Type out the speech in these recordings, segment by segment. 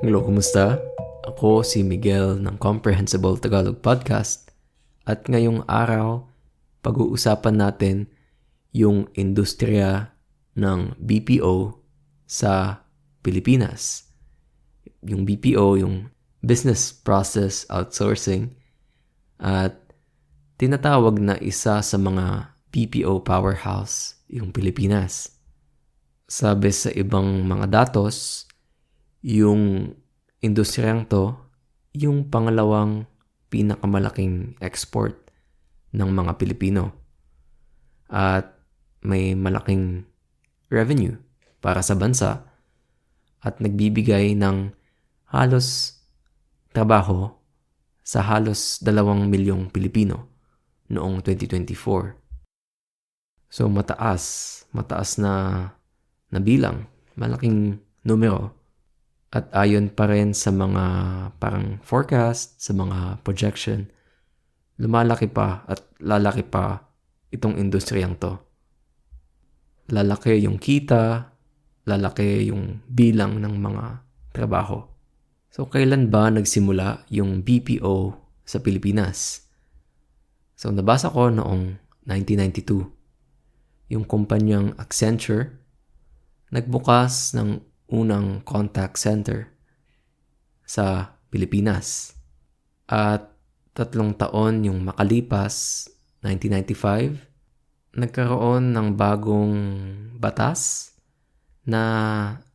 Hello, kumusta? Ako si Miguel ng Comprehensible Tagalog Podcast at ngayong araw pag-uusapan natin yung industriya ng BPO sa Pilipinas. Yung BPO, yung Business Process Outsourcing at tinatawag na isa sa mga BPO powerhouse yung Pilipinas. Sabi sa ibang mga datos, yung industriyang to, yung pangalawang pinakamalaking export ng mga Pilipino. At may malaking revenue para sa bansa at nagbibigay ng halos trabaho sa halos dalawang milyong Pilipino noong 2024. So mataas, mataas na, na bilang, malaking numero at ayon pa rin sa mga parang forecast, sa mga projection, lumalaki pa at lalaki pa itong industriyang to. Lalaki yung kita, lalaki yung bilang ng mga trabaho. So, kailan ba nagsimula yung BPO sa Pilipinas? So, nabasa ko noong 1992. Yung kumpanyang Accenture nagbukas ng unang contact center sa Pilipinas. At tatlong taon yung makalipas, 1995, nagkaroon ng bagong batas na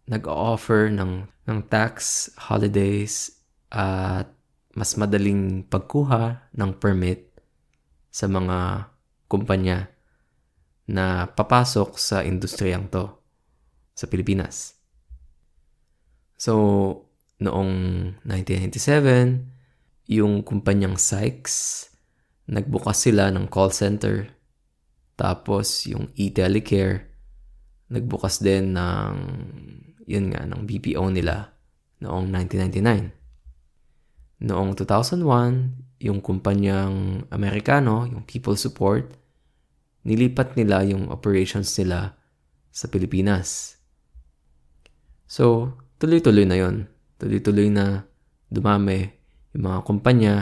nag-offer ng, ng tax holidays at mas madaling pagkuha ng permit sa mga kumpanya na papasok sa industriyang to sa Pilipinas. So, noong 1997, yung kumpanyang Sykes, nagbukas sila ng call center. Tapos, yung e-telecare, nagbukas din ng, yun nga, ng BPO nila noong 1999. Noong 2001, yung kumpanyang Amerikano, yung People Support, nilipat nila yung operations nila sa Pilipinas. So, tuloy-tuloy na yon Tuloy-tuloy na dumami yung mga kumpanya,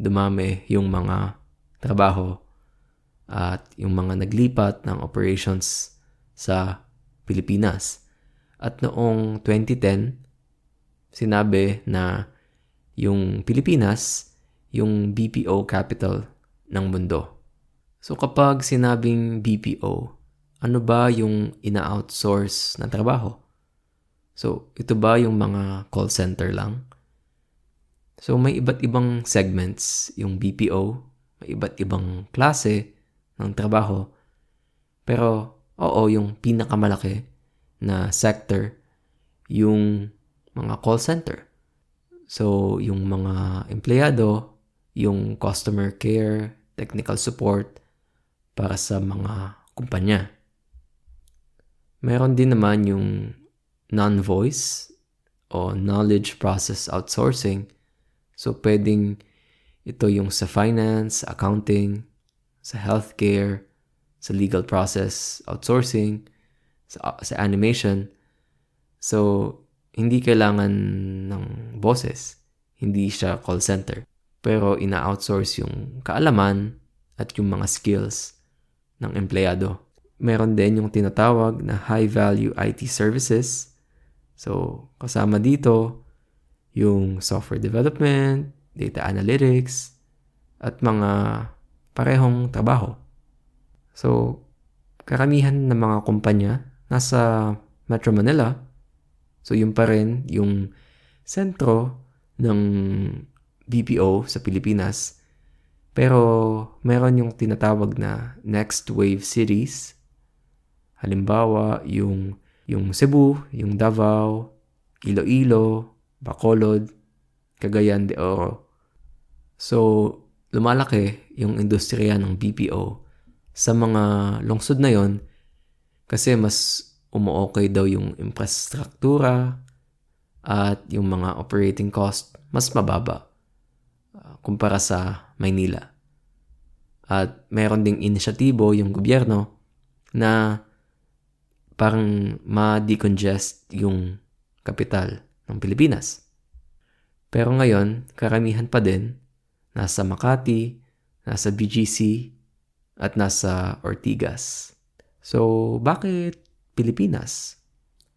dumami yung mga trabaho, at yung mga naglipat ng operations sa Pilipinas. At noong 2010, sinabi na yung Pilipinas, yung BPO capital ng mundo. So kapag sinabing BPO, ano ba yung ina-outsource na trabaho? So, ito ba yung mga call center lang? So, may iba't ibang segments yung BPO, may iba't ibang klase ng trabaho. Pero, oo, yung pinakamalaki na sector, yung mga call center. So, yung mga empleyado, yung customer care, technical support para sa mga kumpanya. Meron din naman yung non-voice o knowledge process outsourcing. So, pwedeng ito yung sa finance, accounting, sa healthcare, sa legal process outsourcing, sa, sa animation. So, hindi kailangan ng bosses. Hindi siya call center. Pero ina-outsource yung kaalaman at yung mga skills ng empleyado. Meron din yung tinatawag na high-value IT services So, kasama dito yung software development, data analytics, at mga parehong trabaho. So, karamihan ng mga kumpanya nasa Metro Manila. So, yun pa rin yung sentro ng BPO sa Pilipinas. Pero meron yung tinatawag na next wave cities. Halimbawa, yung yung Cebu, yung Davao, Iloilo, Bacolod, Cagayan de Oro. So, lumalaki yung industriya ng BPO sa mga lungsod na yon kasi mas umuokay daw yung infrastruktura at yung mga operating cost mas mababa uh, kumpara sa Maynila. At meron ding inisyatibo yung gobyerno na parang ma-decongest yung kapital ng Pilipinas. Pero ngayon, karamihan pa din nasa Makati, nasa BGC, at nasa Ortigas. So, bakit Pilipinas?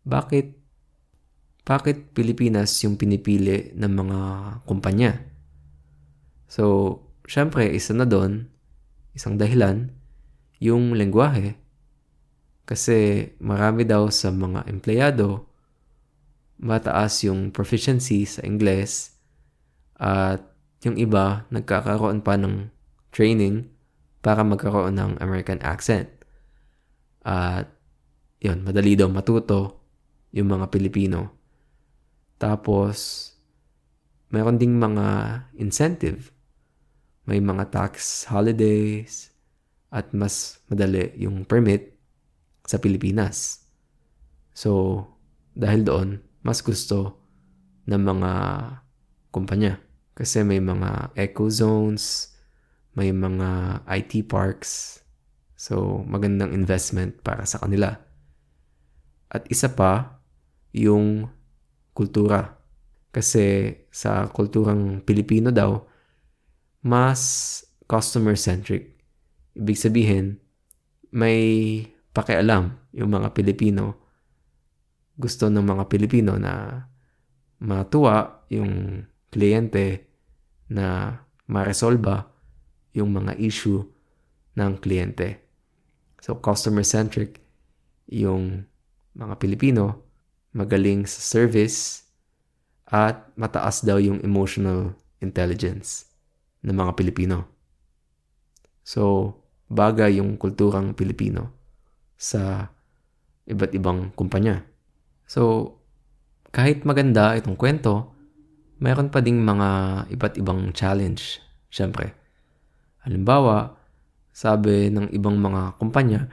Bakit bakit Pilipinas yung pinipili ng mga kumpanya? So, syempre, isa na doon, isang dahilan, yung lengguwahe. Kasi marami daw sa mga empleyado, mataas yung proficiency sa Ingles at yung iba nagkakaroon pa ng training para magkaroon ng American accent. At yun, madali daw matuto yung mga Pilipino. Tapos, mayroon ding mga incentive. May mga tax holidays at mas madali yung permit sa Pilipinas. So, dahil doon, mas gusto ng mga kumpanya. Kasi may mga eco zones, may mga IT parks. So, magandang investment para sa kanila. At isa pa, yung kultura. Kasi sa kulturang Pilipino daw, mas customer-centric. Ibig sabihin, may pakialam yung mga Pilipino. Gusto ng mga Pilipino na matuwa yung kliyente na maresolba yung mga issue ng kliyente. So, customer-centric yung mga Pilipino, magaling sa service, at mataas daw yung emotional intelligence ng mga Pilipino. So, bagay yung kulturang Pilipino sa iba't ibang kumpanya. So, kahit maganda itong kwento, mayroon pa ding mga iba't ibang challenge, syempre. Halimbawa, sabi ng ibang mga kumpanya,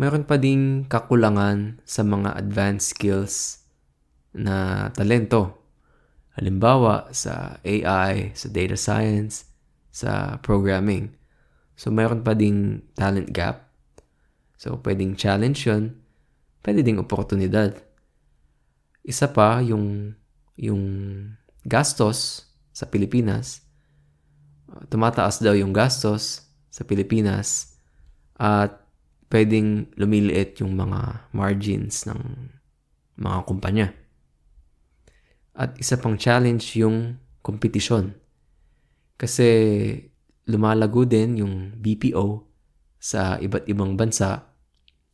mayroon pa ding kakulangan sa mga advanced skills na talento. Halimbawa, sa AI, sa data science, sa programming. So, mayroon pa ding talent gap. So, pwedeng challenge yun. Pwede ding oportunidad. Isa pa, yung, yung gastos sa Pilipinas, tumataas daw yung gastos sa Pilipinas at pwedeng lumiliit yung mga margins ng mga kumpanya. At isa pang challenge yung kompetisyon. Kasi lumalago din yung BPO sa iba't ibang bansa.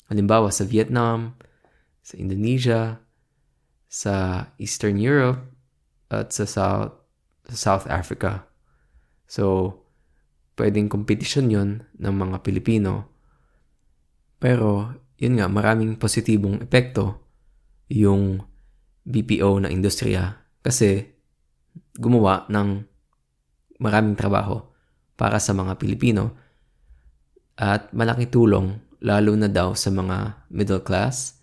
Halimbawa sa Vietnam, sa Indonesia, sa Eastern Europe, at sa South, sa South Africa. So, pwedeng competition yon ng mga Pilipino. Pero, yun nga, maraming positibong epekto yung BPO na industriya kasi gumawa ng maraming trabaho para sa mga Pilipino at malaking tulong lalo na daw sa mga middle class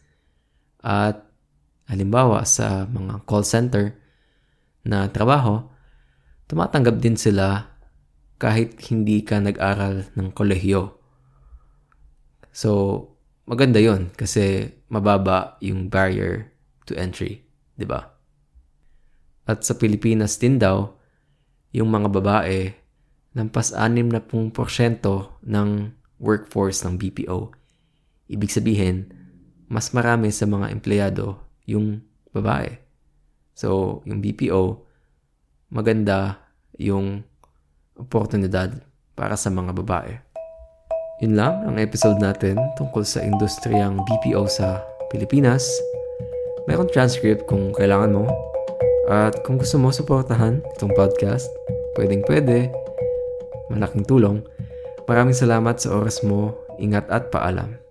at halimbawa sa mga call center na trabaho, tumatanggap din sila kahit hindi ka nag-aral ng kolehiyo. So, maganda yon kasi mababa yung barrier to entry, di ba? At sa Pilipinas din daw, yung mga babae, lampas 6 na pong porsyento ng workforce ng BPO. Ibig sabihin, mas marami sa mga empleyado yung babae. So, yung BPO, maganda yung oportunidad para sa mga babae. Yun lang ang episode natin tungkol sa industriyang BPO sa Pilipinas. Mayroon transcript kung kailangan mo. At kung gusto mo suportahan itong podcast, pwedeng pwede. Malaking tulong. Maraming salamat sa oras mo. Ingat at paalam.